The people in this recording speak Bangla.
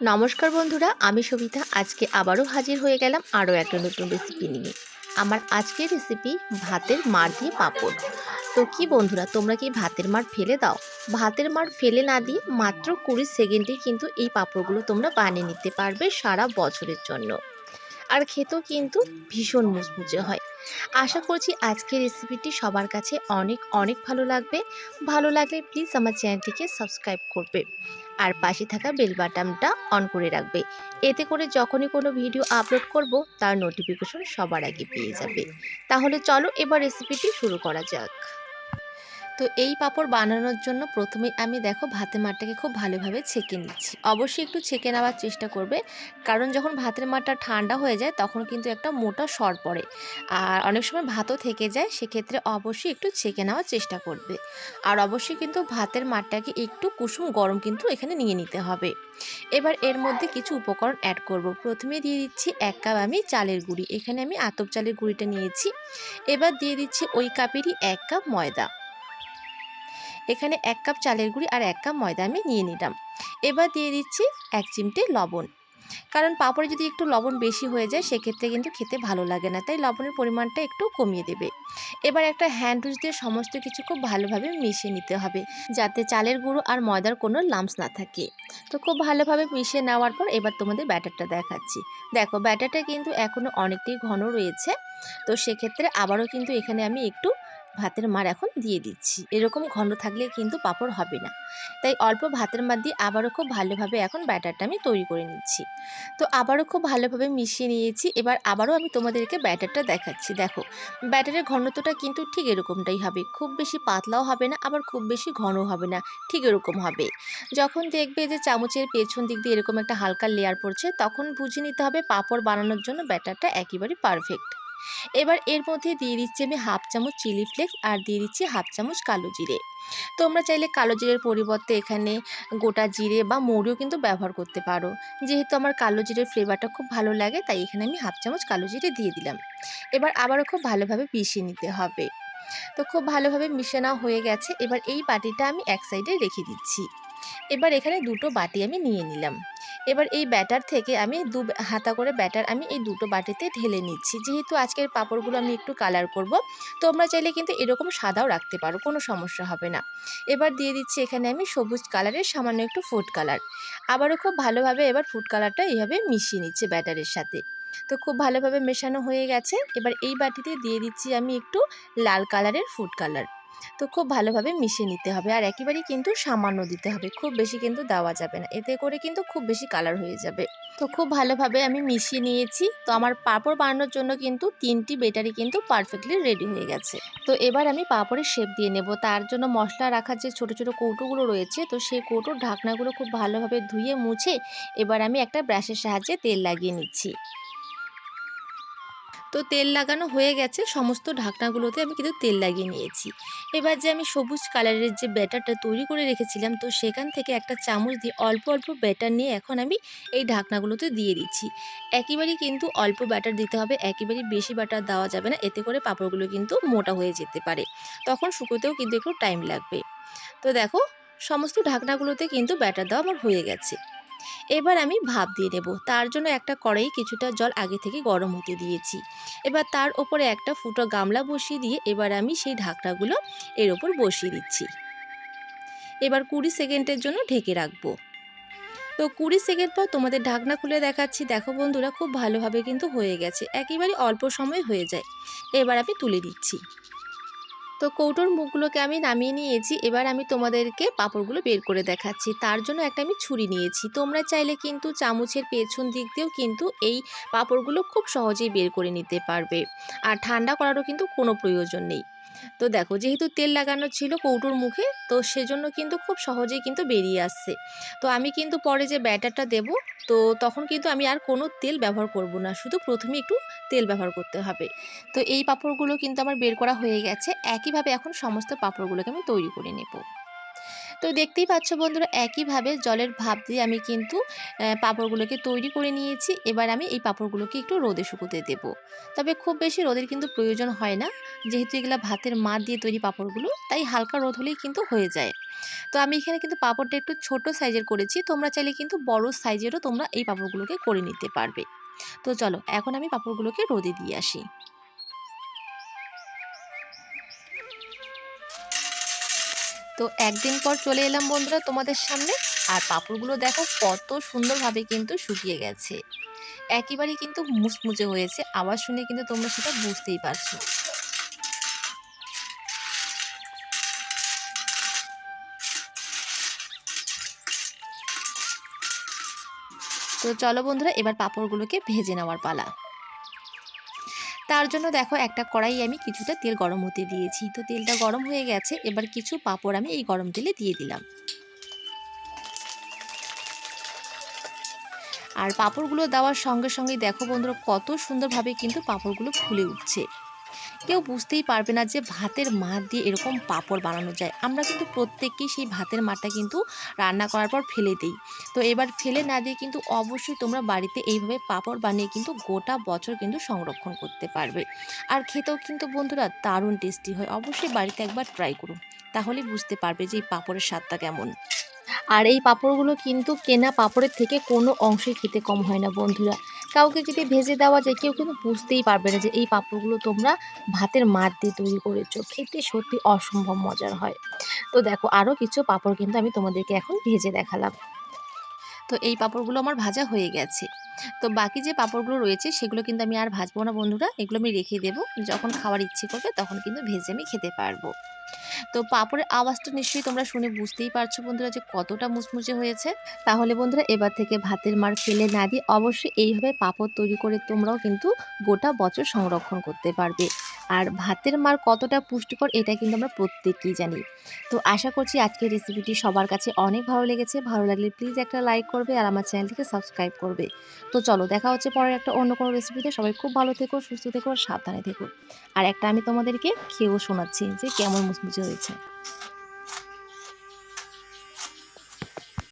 নমস্কার বন্ধুরা, আমি সবিতা। আজকে আবারও হাজির হয়ে গেলাম আরও একটা নতুন রেসিপি নিয়ে। আমার আজকের রেসিপি ভাতের মার দিয়ে পাঁপড়। তো কি বন্ধুরা, তোমরা কি ভাতের মার ফেলে দাও? ভাতের মার ফেলে না দিয়ে মাত্র কুড়ি সেকেন্ডে কিন্তু এই পাঁপড়গুলো তোমরা বানিয়ে নিতে পারবে সারা বছরের জন্য। আর খেতেও কিন্তু ভীষণ মুচমুচে হয়। আশা করছি আজকের রেসিপিটি সবার কাছে অনেক অনেক ভালো লাগবে। ভালো লাগলে প্লিজ আমার চ্যানেলটিকে সাবস্ক্রাইব করবে। আর পাশে থাকা বেল বাটনটা অন করে রাখবে। এতে করে যখনই কোনো ভিডিও আপলোড করব, তার নোটিফিকেশন সবার আগে পেয়ে যাবে। তাহলে চলো এবার রেসিপিটি শুরু করা যাক। তো এই পাঁপড় বানানোর জন্য প্রথমে আমি দেখো ভাতের মাঠটাকে খুব ভালোভাবে ছেঁকে নিচ্ছি। অবশ্যই একটু ছেঁকে নেওয়ার চেষ্টা করবে, কারণ যখন ভাতের মাঠটা ঠান্ডা হয়ে যায় তখন কিন্তু একটা মোটা সর পড়ে। আর অনেক সময় ভাতও থেকে যায়, সেক্ষেত্রে অবশ্যই একটু ছেঁকে নেওয়ার চেষ্টা করবে। আর অবশ্যই কিন্তু ভাতের মাঠটাকে একটু কুসুম গরম কিন্তু এখানে নিয়ে নিতে হবে। এবার এর মধ্যে কিছু উপকরণ অ্যাড করব। প্রথমে দিয়ে দিচ্ছি এক কাপ আমি চালের গুঁড়ি। এখানে আমি আতপ চালের গুঁড়িটা নিয়েছি। এবার দিয়ে দিচ্ছি ওই কাপেরই এক কাপ ময়দা। এখানে এক কাপ চালের গুঁড়ি আর এক কাপ ময়দা আমি নিয়ে নিলাম। এবার দিয়ে দিচ্ছি এক চিমটে লবণ। কারণ পাঁপড়ে যদি একটু লবণ বেশি হয়ে যায়, সেক্ষেত্রে কিন্তু খেতে ভালো লাগে না। তাই লবণের পরিমাণটা একটু কমিয়ে দেবে। এবার একটা হ্যান্ড উইচ দিয়ে সমস্ত কিছু খুব ভালোভাবে মিশিয়ে নিতে হবে, যাতে চালের গুঁড়ো আর ময়দার কোনো লাম্পস না থাকে। তো খুব ভালোভাবে মিশিয়ে নেওয়ার পর এবার তোমাদের ব্যাটারটা দেখাচ্ছি। দেখো, ব্যাটারটা কিন্তু এখনও অনেকটাই ঘন রয়েছে। তো সেক্ষেত্রে আবারও কিন্তু এখানে আমি একটু ভাতের মার এখন দিয়ে দিচ্ছি। এরকম ঘন থাকলে কিন্তু পাঁপড় হবে না। তাই অল্প ভাতের মার দিয়ে আবারও খুব ভালোভাবে এখন ব্যাটারটা আমি তৈরি করে নিচ্ছি। তো আবারও খুব ভালোভাবে মিশিয়ে নিয়েছি। এবার আবারও আমি তোমাদেরকে ব্যাটারটা দেখাচ্ছি। দেখো, ব্যাটারের ঘনত্বটা কিন্তু ঠিক এরকমটাই হবে। খুব বেশি পাতলাও হবে না, আবার খুব বেশি ঘনও হবে না। ঠিক এরকম হবে। যখন দেখবে যে চামচের পেছন দিক দিয়ে এরকম একটা হালকা লেয়ার পড়ছে, তখন বুঝে নিতে হবে পাঁপড় বানানোর জন্য ব্যাটারটা একেবারে পারফেক্ট এবার এর মধ্যে দিয়ে দিচ্ছি আমি হাফ চামচ চিলি ফ্লেক্স আর দিয়ে দিচ্ছি হাফ চামচ কালো জিরে। তোমরা চাইলে কালো জিরের পরিবর্তে এখানে গোটা জিরে বা মৌরিও কিন্তু ব্যবহার করতে পারো। যেহেতু আমার কালো জিরের ফ্লেভারটা খুব ভালো লাগে, তাই এখানে আমি হাফ চামচ কালো জিরে দিয়ে দিলাম। এবার আবারও খুব ভালোভাবে মিশিয়ে নিতে হবে। তো খুব ভালোভাবে মিশে নেওয়া হয়ে গেছে। এবার এই বাটিটা আমি এক সাইডে রেখে দিচ্ছি। এবার এখানে দুটো বাটি আমি নিয়ে নিলাম। এবার এই ব্যাটার থেকে আমি দু হাতা করে ব্যাটার আমি এই দুটো বাটিতে ঢেলে নিচ্ছি। যেহেতু আজকের পাঁপড়গুলো আমি একটু কালার করব, তোমরা চাইলে কিন্তু এরকম সাদাও রাখতে পারো, কোনো সমস্যা হবে না। এবার দিয়ে দিচ্ছি এখানে আমি সবুজ কালারের সামান্য একটু ফুড কালার। আবারও খুব ভালোভাবে এবার ফুড কালারটা এইভাবে মিশিয়ে নিচ্ছে ব্যাটারের সাথে। তো খুব ভালোভাবে মেশানো হয়ে গেছে। এবার এই বাটিতে দিয়ে দিচ্ছি আমি একটু লাল কালারের ফুড কালার। তো খুব ভালোভাবে মিশিয়ে নিতে হবে। আর একেবারেই কিন্তু সামান্য দিতে হবে, খুব বেশি কিন্তু দেওয়া যাবে না। এতে করে কিন্তু খুব বেশি কালার হয়ে যাবে। তো খুব ভালোভাবে আমি মিশিয়ে নিয়েছি। তো আমার পাঁপড় বানানোর জন্য কিন্তু তিনটি বেটারি কিন্তু পারফেক্টলি রেডি হয়ে গেছে। তো এবার আমি পাঁপড়ের শেপ দিয়ে নেব। তার জন্য মশলা রাখার যে ছোট ছোট কৌটোগুলো রয়েছে, তো সেই কৌটোর ঢাকনাগুলো খুব ভালোভাবে ধুয়ে মুছে এবার আমি একটা ব্রাশের সাহায্যে তেল লাগিয়ে নিচ্ছি। তো তেল লাগানো হয়ে গেছে। সমস্ত ঢাকনাগুলোতে আমি কিন্তু তেল লাগিয়ে নিয়েছি। এবার যে আমি সবুজ কালারের যে ব্যাটারটা তৈরি করে রেখেছিলাম, তো সেখান থেকে একটা চামচ দিয়ে অল্প অল্প ব্যাটার নিয়ে এখন আমি এই ঢাকনাগুলোতে দিয়ে দিচ্ছি। একেবারেই কিন্তু অল্প ব্যাটার দিতে হবে, একেবারেই বেশি ব্যাটার দেওয়া যাবে না, এতে করে পাঁপড়গুলো কিন্তু মোটা হয়ে যেতে পারে। তখন শুকোতেও কিন্তু একটু টাইম লাগবে। তো দেখো, সমস্ত ঢাকনাগুলোতে কিন্তু ব্যাটার দেওয়া আমার হয়ে গেছে। এবার আমি ভাপ দিয়ে নেব তার জন্য একটা কড়াই কিছুটা জল আগে থেকে গরম হতে দিয়েছি। এবার তার ওপরে একটা ফুটো গামলা বসিয়ে দিয়ে এবার আমি সেই ঢাকনাগুলো এর ওপর বসিয়ে দিচ্ছি। এবার কুড়ি সেকেন্ডের জন্য ঢেকে রাখব। তো কুড়ি সেকেন্ড পর তোমাদের ঢাকনা খুলে দেখাচ্ছি। দেখো বন্ধুরা, খুব ভালোভাবে কিন্তু হয়ে গেছে। একেবারে অল্প সময় হয়ে যায়। এবার আমি তুলে দিচ্ছি। তো কৌটোর মুখগুলোকে আমি নামিয়ে নিয়েছি। এবার আমি তোমাদেরকে পাঁপড়গুলো বের করে দেখাচ্ছি। তার জন্য একটা আমি ছুরি নিয়েছি। তোমরা চাইলে কিন্তু চামচের পেছন দিক দিয়েও কিন্তু এই পাঁপড়গুলো খুব সহজেই বের করে নিতে পারবে। আর ঠান্ডা করারও কিন্তু কোনো প্রয়োজন নেই। তো দেখো যেহেতু তেল লাগানো ছিল কৌটোর মুখে, তো সেজন্য কিন্তু খুব সহজেই কিন্তু বেরিয়ে আসছে। তো আমি কিন্তু পরে যে ব্যাটারটা দেব, তো তখন কিন্তু আমি আর কোনো তেল ব্যবহার করব না, শুধু প্রথমে একটু তেল ব্যবহার করতে হবে। তো এই পাঁপড়গুলো কিন্তু আমার বের করা হয়ে গেছে, একইভাবে এখন সমস্ত পাঁপড়গুলোকে আমি তৈরি করে নেব। তো দেখতেই পাচ্ছ বন্ধুরা একইভাবে জলের ভাব দিয়ে আমি কিন্তু পাঁপড়গুলোকে তৈরি করে নিয়েছি। এবার আমি এই পাঁপড়গুলোকে একটু রোদে শুকোতে দেবো। তবে খুব বেশি রোদের কিন্তু প্রয়োজন হয় না। যেহেতু এগুলো ভাতের মাড় দিয়ে তৈরি পাঁপড়গুলো, তাই হালকা রোদ হলেই কিন্তু হয়ে যায়। তো আমি এখানে কিন্তু পাঁপড়টা একটু ছোট সাইজের করেছি। তোমরা চাইলে কিন্তু বড় সাইজেরও তোমরা এই পাঁপড়গুলোকে করে নিতে পারবে। তো চলো এখন আমি পাঁপড়গুলোকে রোদে দিয়ে আসি। তো একদিন পর চলে এলাম বন্ধুরা তোমাদের সামনে। আর পাঁপড়গুলো দেখো কত সুন্দরভাবে কিন্তু শুকিয়ে গেছে। একেবারেই কিন্তু মুচমুচে হয়েছে। আওয়াজ শুনে কিন্তু তোমরা সেটা বুঝতেই পারছ। তো চলো বন্ধুরা, এবার পাঁপড়গুলোকে ভেজে নেওয়ার পালা। তার জন্য দেখো একটা কড়াই আমি কিছুটা তেল গরম হতে দিয়েছি। তো তেলটা গরম হয়ে গেছে। এবার কিছু পাঁপড় আমি এই গরম তেলে দিয়ে দিলাম। আর পাঁপড়গুলো দেওয়ার সঙ্গে সঙ্গে দেখো বন্ধুরা, কত সুন্দরভাবে কিন্তু পাঁপড়গুলো ফুলে উঠছে। কেউ বুঝতেই পারবে না যে ভাতের মাড় দিয়ে এরকম পাঁপড় বানানো যায়। আমরা কিন্তু প্রত্যেকেই সেই ভাতের মাড়টা কিন্তু রান্না করার পর ফেলে দিই তো এবার ফেলে না দিয়ে কিন্তু অবশ্যই তোমরা বাড়িতে এইভাবে পাঁপড় বানিয়ে কিন্তু গোটা বছর কিন্তু সংরক্ষণ করতে পারবে। আর খেতেও কিন্তু বন্ধুরা দারুণ টেস্টি হয়। অবশ্যই বাড়িতে একবার ট্রাই করুন। তাহলেই বুঝতে পারবে যে এই পাঁপড়ের স্বাদটা কেমন। আর এই পাঁপড়গুলো কিন্তু কেনা পাঁপড়ের থেকে কোনো অংশেই খেতে কম হয় না বন্ধুরা। কাউকে যদি ভেজে দেওয়া যায়, কেউ কিন্তু বুঝতেই পারবে না যে এই পাঁপড়গুলো তোমরা ভাতের মার দিয়ে তৈরি করেছ। খেতে সত্যি অসম্ভব মজার হয়। তো দেখো আরও কিছু পাঁপড় কিন্তু আমি তোমাদেরকে এখন ভেজে দেখালাম। তো এই পাঁপড়গুলো আমার ভাজা হয়ে গেছে। তো বাকি যে পাঁপড়গুলো রয়েছে, সেগুলো কিন্তু আমি আর ভাজবো না বন্ধুরা। এগুলো আমি রেখে দেবো। যখন খাওয়ার ইচ্ছে করবে, তখন কিন্তু ভেজে আমি খেতে পারব। তো পাঁপড়ের আওয়াজটা নিশ্চয়ই তোমরা শুনে বুঝতেই পারছ বন্ধুরা যে কতটা মুচমুচে হয়েছে। তাহলে বন্ধুরা এবার থেকে ভাতের মার ফেলে না দিয়ে অবশ্যই এইভাবে পাঁপড় তৈরি করে তোমরাও কিন্তু গোটা বছর সংরক্ষণ করতে পারবে। আর ভাতের মার কতটা পুষ্টিকর এটা কিন্তু আমরা প্রত্যেকেই জানি। তো আশা করছি আজকের রেসিপিটি সবার কাছে অনেক ভালো লেগেছে। ভালো লাগলে প্লিজ একটা লাইক করবে আর আমার চ্যানেলটিকে সাবস্ক্রাইব করবে। তো চলো দেখা হচ্ছে পরের একটা অন্য কোনো রেসিপিতে। সবাই খুব ভালো থেকো, সুস্থ থেকো আর সাবধানে থেকো। আর একটা আমি তোমাদেরকে খেয়েও শোনাচ্ছি যে কেমন মুচমুচে হয়েছে।